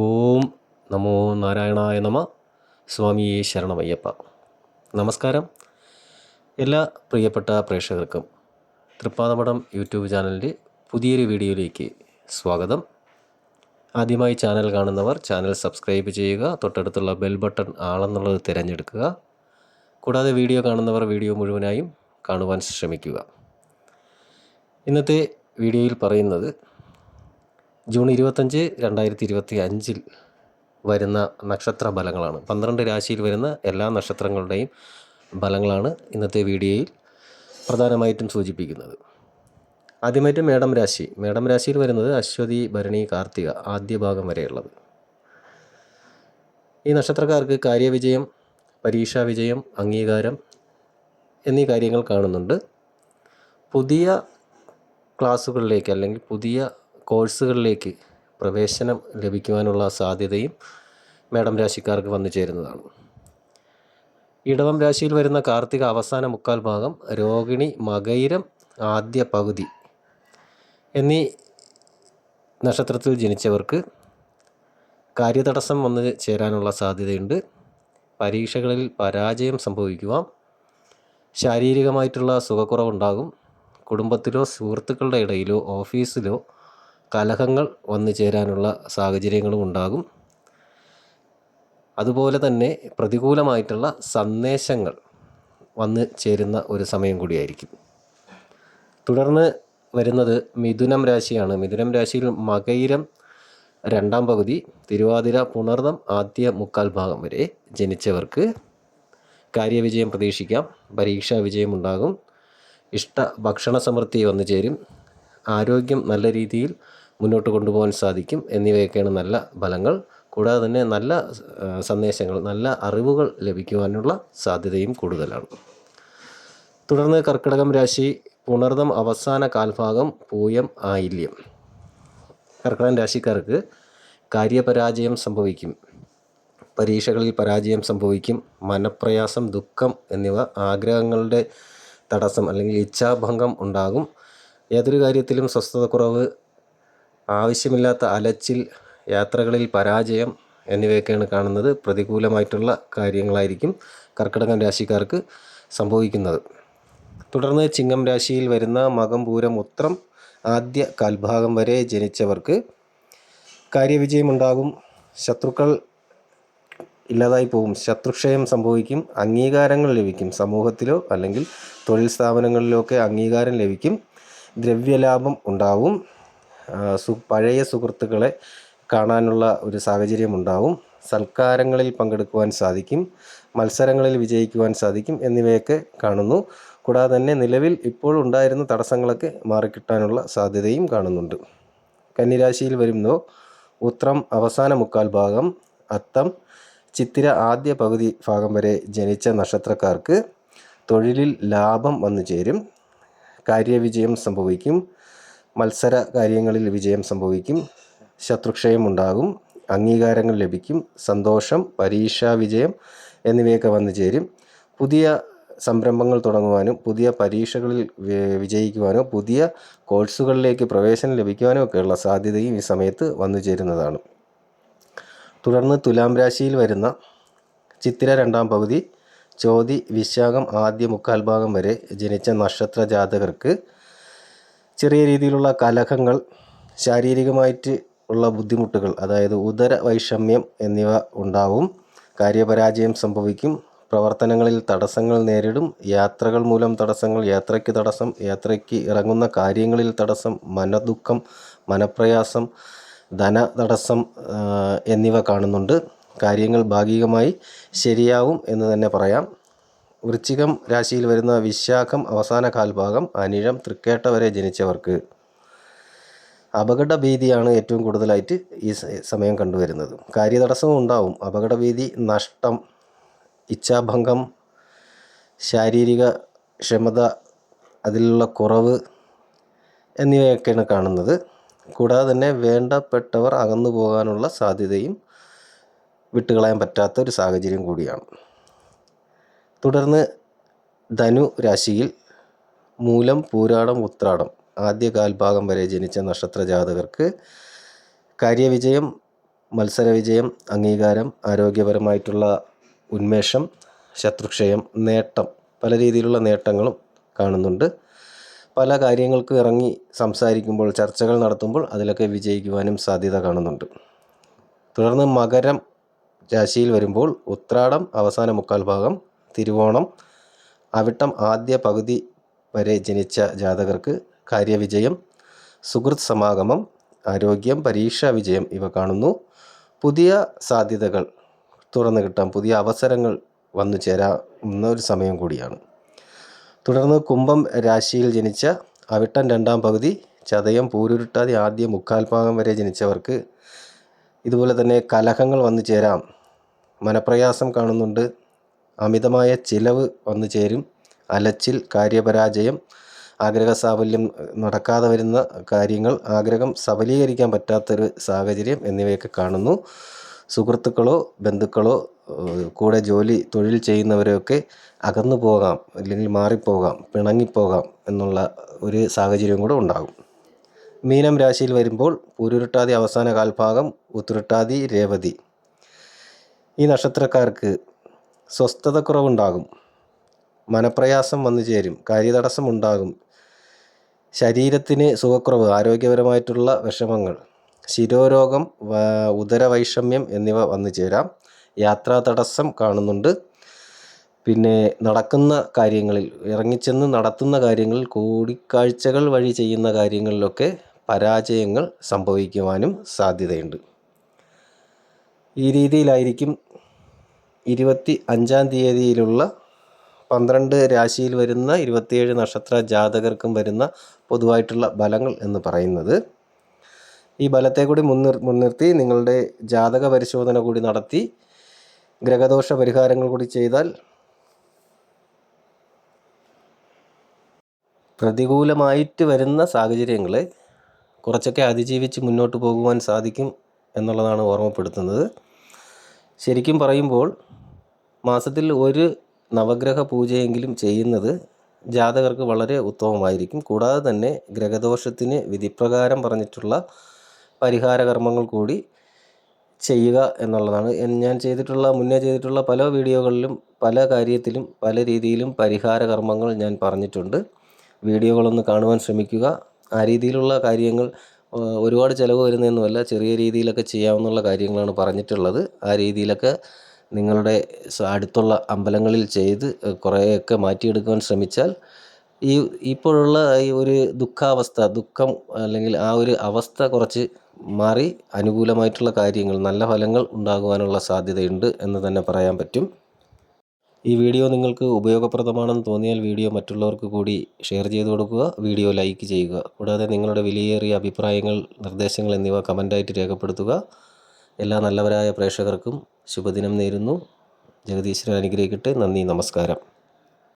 ഓം നമോ നാരായണായ നമ. സ്വാമിയെ ശരണമയ്യപ്പ. നമസ്കാരം. എല്ലാ പ്രിയപ്പെട്ട പ്രേക്ഷകർക്കും തൃപ്പാദപടം യൂട്യൂബ് ചാനലിന്റെ പുതിയൊരു വീഡിയോയിലേക്ക് സ്വാഗതം. ആദ്യമായി ചാനൽ കാണുന്നവർ ചാനൽ സബ്സ്ക്രൈബ് ചെയ്യുക തൊട്ടടുത്തുള്ള ബെൽ ബട്ടൺ ആളെന്നുള്ളത് തിരഞ്ഞെടുക്കുക. കൂടാതെ വീഡിയോ കാണുന്നവർ വീഡിയോ മുഴുവനായും കാണുവാൻ ശ്രമിക്കുക. ഇന്നത്തെ വീഡിയോയിൽ പറയുന്നത് ജൂൺ ഇരുപത്തഞ്ച് രണ്ടായിരത്തി ഇരുപത്തി അഞ്ചിൽ വരുന്ന നക്ഷത്ര ഫലങ്ങളാണ് പന്ത്രണ്ട് രാശിയിൽ വരുന്ന എല്ലാ നക്ഷത്രങ്ങളുടെയും ഫലങ്ങളാണ് ഇന്നത്തെ വീഡിയോയിൽ പ്രധാനമായിട്ടും സൂചിപ്പിക്കുന്നത്. ആദ്യമായിട്ട് മേടം രാശി. മേടം രാശിയിൽ വരുന്നത് അശ്വതി ഭരണി കാർത്തിക ആദ്യ ഭാഗം വരെയുള്ളത്. ഈ നക്ഷത്രക്കാർക്ക് കാര്യവിജയം പരീക്ഷാ വിജയം അംഗീകാരം എന്നീ കാര്യങ്ങൾ കാണുന്നുണ്ട്. പുതിയ ക്ലാസ്സുകളിലേക്ക് അല്ലെങ്കിൽ പുതിയ കോഴ്സുകളിലേക്ക് പ്രവേശനം ലഭിക്കുവാനുള്ള സാധ്യതയും മേടം രാശിക്കാർക്ക് വന്നു ചേരുന്നതാണ്. ഇടവം രാശിയിൽ വരുന്ന കാർത്തിക അവസാന മുക്കാൽ ഭാഗം രോഹിണി മകയിരം ആദ്യ പകുതി എന്നീ നക്ഷത്രത്തിൽ ജനിച്ചവർക്ക് കാര്യതടസ്സം വന്ന് ചേരാനുള്ള സാധ്യതയുണ്ട്. പരീക്ഷകളിൽ പരാജയം സംഭവിക്കുവാം. ശാരീരികമായിട്ടുള്ള സുഖക്കുറവുണ്ടാകും. കുടുംബത്തിലോ സുഹൃത്തുക്കളുടെ ഇടയിലോ ഓഫീസിലോ കലഹങ്ങൾ വന്നു ചേരാനുള്ള സാഹചര്യങ്ങളും ഉണ്ടാകും. അതുപോലെ തന്നെ പ്രതികൂലമായിട്ടുള്ള സന്ദേശങ്ങൾ വന്ന് ചേരുന്ന ഒരു സമയം കൂടിയായിരിക്കും. തുടർന്ന് വരുന്നത് മിഥുനം രാശിയാണ്. മിഥുനം രാശിയിൽ മകയിരം രണ്ടാം പകുതി തിരുവാതിര പുണർദം ആദ്യ മുക്കാൽ ഭാഗം വരെ ജനിച്ചവർക്ക് കാര്യവിജയം പ്രതീക്ഷിക്കാം. പരീക്ഷാ വിജയം ഉണ്ടാകും. ഇഷ്ട ഭക്ഷണ സമൃദ്ധി വന്നു ചേരും. ആരോഗ്യം നല്ല രീതിയിൽ മുന്നോട്ട് കൊണ്ടുപോകാൻ സാധിക്കും. എന്നിവയൊക്കെയാണ് നല്ല ഫലങ്ങൾ. കൂടാതെ തന്നെ നല്ല സന്ദേശങ്ങൾ നല്ല അറിവുകൾ ലഭിക്കുവാനുള്ള സാധ്യതയും കൂടുതലാണ്. തുടർന്ന് കർക്കിടകം രാശി പുണർദം അവസാന കാൽഭാഗം പൂയം ആയില്യം. കർക്കിടകം രാശിക്കാർക്ക് കാര്യപരാജയം സംഭവിക്കും. പരീക്ഷകളിൽ പരാജയം സംഭവിക്കും. മനപ്രയാസം ദുഃഖം എന്നിവ ആഗ്രഹങ്ങളുടെ തടസ്സം അല്ലെങ്കിൽ ഇച്ഛാഭംഗം ഉണ്ടാകും. ഏതൊരു കാര്യത്തിലും സ്വസ്ഥത കുറവ് ആവശ്യമില്ലാത്ത അലച്ചിൽ യാത്രകളിൽ പരാജയം എന്നിവയൊക്കെയാണ് കാണുന്നത്. പ്രതികൂലമായിട്ടുള്ള കാര്യങ്ങളായിരിക്കും കർക്കിടകം രാശിക്കാർക്ക് സംഭവിക്കുന്നത്. തുടർന്ന് ചിങ്ങം രാശിയിൽ വരുന്ന മകം പൂരം ഉത്രം ആദ്യ കാൽഭാഗം വരെ ജനിച്ചവർക്ക് കാര്യവിജയമുണ്ടാകും. ശത്രുക്കൾ ഇല്ലാതായി പോകും. ശത്രുക്ഷയം സംഭവിക്കും. അംഗീകാരങ്ങൾ ലഭിക്കും. സമൂഹത്തിലോ അല്ലെങ്കിൽ തൊഴിൽ സ്ഥാപനങ്ങളിലോ ഒക്കെ അംഗീകാരം ലഭിക്കും. ദ്രവ്യലാഭം ഉണ്ടാവും. സു പഴയ സുഹൃത്തുക്കളെ കാണാനുള്ള ഒരു സാഹചര്യം ഉണ്ടാവും സൽക്കാരങ്ങളിൽ പങ്കെടുക്കുവാൻ സാധിക്കും മത്സരങ്ങളിൽ വിജയിക്കുവാൻ സാധിക്കും എന്നിവയൊക്കെ കാണുന്നു. കൂടാതെ തന്നെ നിലവിൽ ഇപ്പോൾ ഉണ്ടായിരുന്ന തടസ്സങ്ങളൊക്കെ മാറിക്കിട്ടാനുള്ള സാധ്യതയും കാണുന്നുണ്ട്. കന്നിരാശിയിൽ വരുമ്പോൾ ഉത്രം അവസാന മുക്കാൽ ഭാഗം. അത്തം ചിത്തിര ആദ്യ പകുതി ഭാഗം വരെ ജനിച്ച നക്ഷത്രക്കാർക്ക് തൊഴിലിൽ ലാഭം വന്നു ചേരും. കാര്യവിജയം സംഭവിക്കും. മത്സര കാര്യങ്ങളിൽ വിജയം സംഭവിക്കും ശത്രുക്ഷയം ഉണ്ടാകും അംഗീകാരങ്ങൾ ലഭിക്കും സന്തോഷം പരീക്ഷാ വിജയം എന്നിവയൊക്കെ വന്നു ചേരും. പുതിയ സംരംഭങ്ങൾ തുടങ്ങുവാനും പുതിയ പരീക്ഷകളിൽ വിജയിക്കുവാനോ പുതിയ കോഴ്സുകളിലേക്ക് പ്രവേശനം ലഭിക്കുവാനോ ഒക്കെയുള്ള സാധ്യതയും ഈ സമയത്ത് വന്നു ചേരുന്നതാണ്. തുടർന്ന് തുലാം രാശിയിൽ വരുന്ന ചിത്തിര രണ്ടാം പകുതി ചോതി വിശാഖം ആദ്യ മുക്കാൽ ഭാഗം വരെ ജനിച്ച നക്ഷത്ര ജാതകർക്ക് ചെറിയ രീതിയിലുള്ള കലഹങ്ങൾ ശാരീരികമായിട്ട് ഉള്ള ബുദ്ധിമുട്ടുകൾ അതായത് ഉദര വൈഷമ്യം എന്നിവ ഉണ്ടാവും. കാര്യപരാജയം സംഭവിക്കും. പ്രവർത്തനങ്ങളിൽ തടസ്സങ്ങൾ നേരിടും. യാത്രകൾ മൂലം തടസ്സങ്ങൾ യാത്രയ്ക്ക് തടസ്സം യാത്രയ്ക്ക് ഇറങ്ങുന്ന കാര്യങ്ങളിൽ തടസ്സം മനദുഃഖം മനപ്രയാസം ധന തടസ്സം എന്നിവ കാണുന്നുണ്ട്. കാര്യങ്ങൾ ഭാഗികമായി ശരിയാവും എന്ന് തന്നെ പറയാം. വൃശ്ചികം രാശിയിൽ വരുന്ന വിശാഖം അവസാന കാൽഭാഗം അനിഴം തൃക്കേട്ട വരെ ജനിച്ചവർക്ക് അപകട ഭീതിയാണ് ഏറ്റവും കൂടുതലായിട്ട് ഈ സമയം കണ്ടുവരുന്നത്. കാര്യതടസ്സവും ഉണ്ടാവും. അപകട ഭീതി നഷ്ടം ഇച്ഛാഭംഗം ശാരീരിക ക്ഷമത അതിലുള്ള കുറവ് എന്നിവയൊക്കെയാണ് കാണുന്നത്. കൂടാതെ തന്നെ വേണ്ടപ്പെട്ടവർ അകന്നു പോകാനുള്ള സാധ്യതയും വിട്ടുകളയാൻ പറ്റാത്ത ഒരു സാഹചര്യം കൂടിയാണ്. തുടർന്ന് ധനു രാശിയിൽ മൂലം പൂരാടം ഉത്രാടം ആദ്യ കാൽഭാഗം വരെ ജനിച്ച നക്ഷത്ര ജാതകർക്ക് കാര്യവിജയം മത്സരവിജയം അംഗീകാരം ആരോഗ്യപരമായിട്ടുള്ള ഉന്മേഷം ശത്രുക്ഷയം നേട്ടം പല രീതിയിലുള്ള നേട്ടങ്ങളും കാണുന്നുണ്ട്. പല കാര്യങ്ങൾക്ക് ഇറങ്ങി സംസാരിക്കുമ്പോൾ ചർച്ചകൾ നടത്തുമ്പോൾ അതിലൊക്കെ വിജയിക്കുവാനും സാധ്യത കാണുന്നുണ്ട്. തുടർന്ന് മകരം രാശിയിൽ വരുമ്പോൾ ഉത്രാടം അവസാന മുക്കാൽ ഭാഗം തിരുവോണം അവിട്ടം ആദ്യ പകുതി വരെ ജനിച്ച ജാതകർക്ക് കാര്യവിജയം സുഹൃത് സമാഗമം ആരോഗ്യം പരീക്ഷാ വിജയം ഇവ കാണുന്നു. പുതിയ സാധ്യതകൾ തുറന്നു കിട്ടാം പുതിയ അവസരങ്ങൾ വന്നു ചേരാവുന്ന ഒരു സമയം കൂടിയാണ്. തുടർന്ന് കുംഭം രാശിയിൽ ജനിച്ച അവിട്ടം രണ്ടാം പകുതി ചതയം പൂരുരുട്ടാതി ആദ്യ മുക്കാൽ ഭാഗം വരെ ജനിച്ചവർക്ക് ഇതുപോലെ തന്നെ കലഹങ്ങൾ വന്നു ചേരാം. മനപ്രയാസം കാണുന്നുണ്ട്. അമിതമായ ചിലവ് വന്നു ചേരും. അലച്ചിൽ കാര്യപരാജയം ആഗ്രഹ സാഫല്യം നടക്കാതെ വരുന്ന കാര്യങ്ങൾ ആഗ്രഹം സഫലീകരിക്കാൻ പറ്റാത്തൊരു സാഹചര്യം എന്നിവയൊക്കെ കാണുന്നു. സുഹൃത്തുക്കളോ ബന്ധുക്കളോ കൂടെ ജോലി തൊഴിൽ ചെയ്യുന്നവരെയൊക്കെ അകന്നു പോകാം അല്ലെങ്കിൽ മാറിപ്പോകാം പിണങ്ങിപ്പോകാം എന്നുള്ള ഒരു സാഹചര്യം കൂടെ ഉണ്ടാകും. മീനം രാശിയിൽ വരുമ്പോൾ പൂരുരുട്ടാതി അവസാന കാൽഭാഗം ഉത്തുരുട്ടാതി രേവതി. ഈ നക്ഷത്രക്കാർക്ക് സ്വസ്ഥതക്കുറവുണ്ടാകും. മനപ്രയാസം വന്നു ചേരും. കാര്യതടസ്സം ഉണ്ടാകും ശരീരത്തിന് സുഖക്കുറവ് ആരോഗ്യപരമായിട്ടുള്ള വിഷമങ്ങൾ ശിരോരോഗം ഉദരവൈഷമ്യം എന്നിവ വന്നു ചേരാം. യാത്രാ തടസ്സം കാണുന്നുണ്ട്. പിന്നെ നടക്കുന്ന കാര്യങ്ങളിൽ ഇറങ്ങിച്ചെന്ന് നടത്തുന്ന കാര്യങ്ങളിൽ കൂടിക്കാഴ്ചകൾ വഴി ചെയ്യുന്ന കാര്യങ്ങളിലൊക്കെ പരാജയങ്ങൾ സംഭവിക്കുവാനും സാധ്യതയുണ്ട്. ഈ രീതിയിലായിരിക്കും ഇരുപത്തി അഞ്ചാം തീയതിയിലുള്ള പന്ത്രണ്ട് രാശിയിൽ വരുന്ന ഇരുപത്തിയേഴ് നക്ഷത്ര ജാതകർക്കും വരുന്ന പൊതുവായിട്ടുള്ള ബലങ്ങൾ എന്ന് പറയുന്നത്. ഈ ബലത്തെ കൂടി മുൻനിർ മുൻനിർത്തി നിങ്ങളുടെ ജാതക പരിശോധന കൂടി നടത്തി ഗ്രഹദോഷ പരിഹാരങ്ങൾ കൂടി ചെയ്താൽ പ്രതികൂലമായിട്ട് വരുന്ന സാഹചര്യങ്ങളെ കുറച്ചൊക്കെ അതിജീവിച്ച് മുന്നോട്ട് പോകുവാൻ സാധിക്കും എന്നുള്ളതാണ് ഓർമ്മപ്പെടുത്തുന്നത്. ശരിക്കും പറയുമ്പോൾ മാസത്തിൽ ഒരു നവഗ്രഹ പൂജയെങ്കിലും ചെയ്യുന്നത് ജാതകർക്ക് വളരെ ഉത്തമമായിരിക്കും. കൂടാതെ തന്നെ ഗ്രഹദോഷത്തിന് വിധിപ്രകാരം പറഞ്ഞിട്ടുള്ള പരിഹാര കർമ്മങ്ങൾ കൂടി ചെയ്യുക എന്നുള്ളതാണ്. ഞാൻ ചെയ്തിട്ടുള്ള മുന്നേ ചെയ്തിട്ടുള്ള പല വീഡിയോകളിലും പല കാര്യത്തിലും പല രീതിയിലും പരിഹാര കർമ്മങ്ങൾ ഞാൻ പറഞ്ഞിട്ടുണ്ട്. വീഡിയോകളൊന്ന് കാണുവാൻ ശ്രമിക്കുക. ആ രീതിയിലുള്ള കാര്യങ്ങൾ ഒരുപാട് ചിലവ് വരുന്നതൊന്നുമല്ല. ചെറിയ രീതിയിലൊക്കെ ചെയ്യാവുന്ന കാര്യങ്ങളാണ് പറഞ്ഞിട്ടുള്ളത്. ആ രീതിയിലൊക്കെ നിങ്ങളുടെ അടുത്തുള്ള അമ്പലങ്ങളിൽ ചെയ്ത് കുറേയൊക്കെ മാറ്റിയെടുക്കുവാൻ ശ്രമിച്ചാൽ ഈ ഇപ്പോഴുള്ള ഈ ഒരു ദുഃഖാവസ്ഥ ദുഃഖം അല്ലെങ്കിൽ ആ ഒരു അവസ്ഥ കുറച്ച് മാറി അനുകൂലമായിട്ടുള്ള കാര്യങ്ങൾ നല്ല ഫലങ്ങൾ ഉണ്ടാകുവാനുള്ള സാധ്യതയുണ്ട് എന്ന് തന്നെ പറയാൻ പറ്റും. ഈ വീഡിയോ നിങ്ങൾക്ക് ഉപയോഗപ്രദമാണെന്ന് തോന്നിയാൽ വീഡിയോ മറ്റുള്ളവർക്ക് കൂടി ഷെയർ ചെയ്ത് കൊടുക്കുക വീഡിയോ ലൈക്ക് ചെയ്യുക. കൂടാതെ നിങ്ങളുടെ വിലയേറിയ അഭിപ്രായങ്ങൾ നിർദ്ദേശങ്ങൾ എന്നിവ കമന്റായിട്ട് രേഖപ്പെടുത്തുക. എല്ലാ നല്ലവരായ പ്രേക്ഷകർക്കും ശുഭദിനം നേരുന്നു. ജഗദീശ്വരൻ അനുഗ്രഹിക്കട്ടെ. നന്ദി നമസ്കാരം.